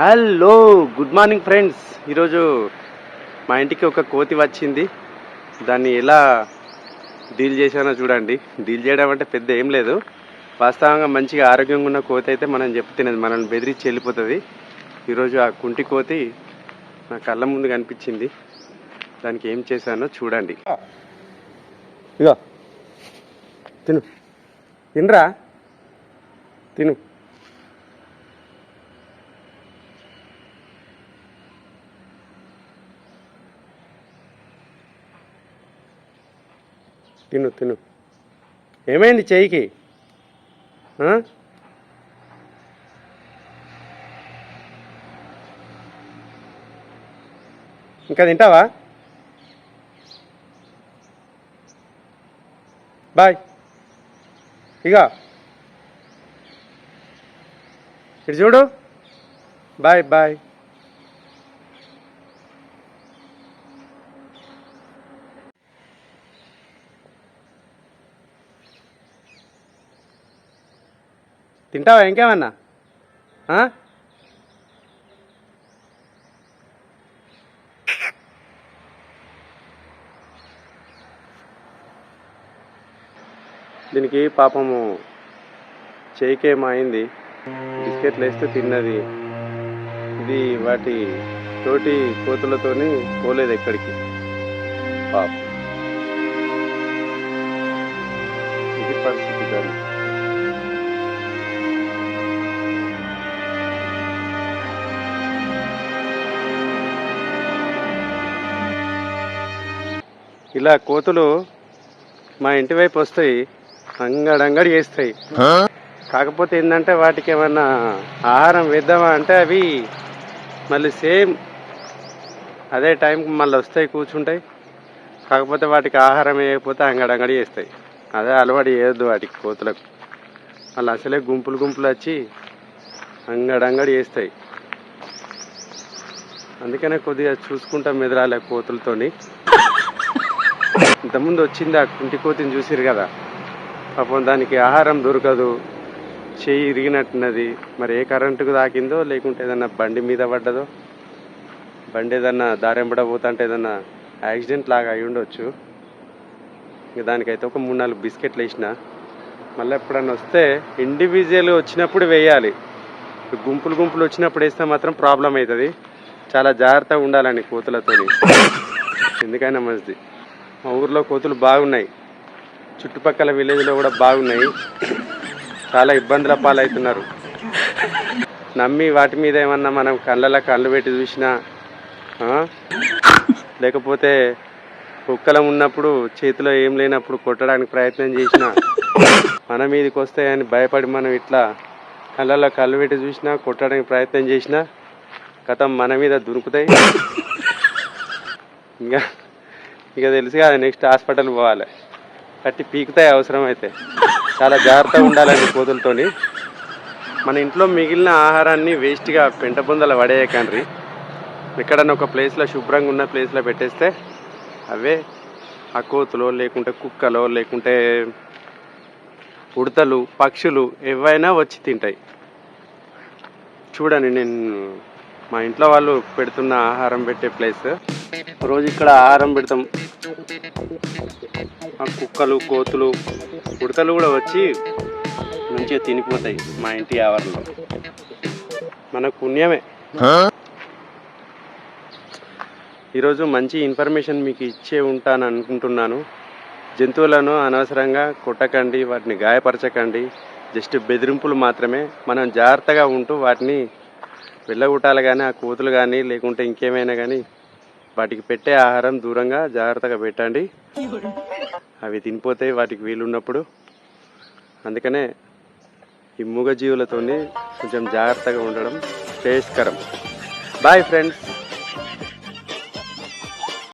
Hello good morning friends. ఈరోజు మా ఇంటికి ఒక కోతి వచ్చింది. దాన్ని ఎలా డీల్ చేశానో చూడండి. డీల్ చేయడం అంటే పెద్ద ఏం లేదు. వాస్తవంగా మంచిగా ఆరోగ్యంగా ఉన్న కోతి అయితే మనం చెప్తున్నది మనల్ని బెదిరించి వెళ్ళిపోతుంది. ఈరోజు ఆ కుంటి కోతి నా కళ్ళ ముందు కనిపించింది. దానికి ఏం చేశానో చూడండి. ఇగో తిను. తినరా? తిను. తిను తిను. ఏమైంది చెయ్యికి? ఇంకా తింటావా? బాయ్. ఇక ఇటు చూడు. Boy boy. తింటావా ఇంకేమన్నా? దీనికి పాపము చేయికేమైంది? బిస్కెట్లు వేస్తే తిన్నది. ఇది వాటి తోటి కోతులతోని పోలేదు ఎక్కడికి. పాపం. ఇది పరిస్థితి కానీ ఇలా కోతులు మా ఇంటి వైపు వస్తాయి అంగడంగడి చేస్తాయి. కాకపోతే ఏంటంటే వాటికి ఏమన్నా ఆహారం వేద్దామా అంటే అవి మళ్ళీ సేమ్ అదే టైంకి మళ్ళీ వస్తాయి కూర్చుంటాయి. కాకపోతే వాటికి ఆహారం వేయకపోతే అంగడంగడి చేస్తాయి. అదే అలవాటు చేయొద్దు వాటికి కోతులకు. వాళ్ళు అసలే గుంపులు గుంపులు వచ్చి అంగడంగడి చేస్తాయి. అందుకనే కొద్దిగా చూసుకుంటాం మెదరాలే కోతులతోని. ఇంతకుముందు వచ్చింది ఆ కుంటి కోతిని చూసిరు కదా. పాపం దానికి ఆహారం దొరకదు. చేయి ఇరిగినట్టున్నది. మరి ఏ కరెంటుకు తాకిందో లేకుంటే ఏదన్నా బండి మీద పడ్డదో బండి ఏదన్నా దారెంబడ పోతుంటే ఏదన్నా యాక్సిడెంట్ లాగా అయి ఉండొచ్చు. ఇంకా దానికైతే ఒక మూడు నాలుగు బిస్కెట్లు వేసిన. మళ్ళీ ఎప్పుడన్నా వస్తే ఇండివిజువల్ వచ్చినప్పుడు వేయాలి. గుంపులు గుంపులు వచ్చినప్పుడు వేస్తే మాత్రం ప్రాబ్లం అవుతుంది. చాలా జాగ్రత్తగా ఉండాలండి కోతులతోని. ఎందుకైనా మంచిది. మా ఊర్లో కోతులు బాగున్నాయి. చుట్టుపక్కల విలేజ్లో కూడా బాగున్నాయి. చాలా ఇబ్బందుల పాలవుతున్నారు. నమ్మి వాటి మీద ఏమన్నా మనం కళ్ళలో కళ్ళు పెట్టి చూసినా లేకపోతే కుక్కలం ఉన్నప్పుడు చేతిలో ఏం లేనప్పుడు కొట్టడానికి ప్రయత్నం చేసినా మన మీదకి వస్తాయని భయపడి మనం ఇట్లా కళ్ళలో కళ్ళు పెట్టి చూసినా కొట్టడానికి ప్రయత్నం చేసినా గతం మన మీద దురుకుతాయి. ఇంకా ఇక తెలుసు కదా నెక్స్ట్ హాస్పిటల్ పోవాలి. కట్టి పీకుతాయి అవసరం అయితే చాలా జాగ్రత్తగా ఉండాలండి కోతులతోని. మన ఇంట్లో మిగిలిన ఆహారాన్ని వేస్ట్గా పెంట బొందల పడేయకండ్రి ఎక్కడన్నా ఒక ప్లేస్లో శుభ్రంగా ఉన్న ప్లేస్లో పెట్టేస్తే అవే ఆ కోతులో లేకుంటే కుక్కలో లేకుంటే ఉడతలు పక్షులు ఏవైనా వచ్చి తింటాయి. చూడండి నేను మా ఇంట్లో వాళ్ళు పెడుతున్న ఆహారం పెట్టే ప్లేస్. రోజు ఇక్కడ ఆహారం పెడతాం. కుక్కలు కోతులు ఉడతలు కూడా వచ్చి మంచిగా తినిపోతాయి మా ఇంటి ఆవరణలో. మన పుణ్యమే. ఈరోజు మంచి ఇన్ఫర్మేషన్ మీకు ఇచ్చే ఉంటాను అనుకుంటున్నాను. జంతువులను అనవసరంగా కొట్టకండి వాటిని గాయపరచకండి. జస్ట్ బెదిరింపులు మాత్రమే. మనం జాగ్రత్తగా ఉంటూ వాటిని వెళ్ళగొట్టాలి కానీ ఆ కోతులు కానీ లేకుంటే ఇంకేమైనా కానీ వాటికి పెట్టే ఆహారం దూరంగా జాగ్రత్తగా పెట్టండి. అవి తినిపోతే వాటికి వీలున్నప్పుడు. అందుకనే ఈ మూగజీవులతోని కొంచెం జాగ్రత్తగా ఉండడం శ్రేయస్కరం బాయ్ ఫ్రెండ్స్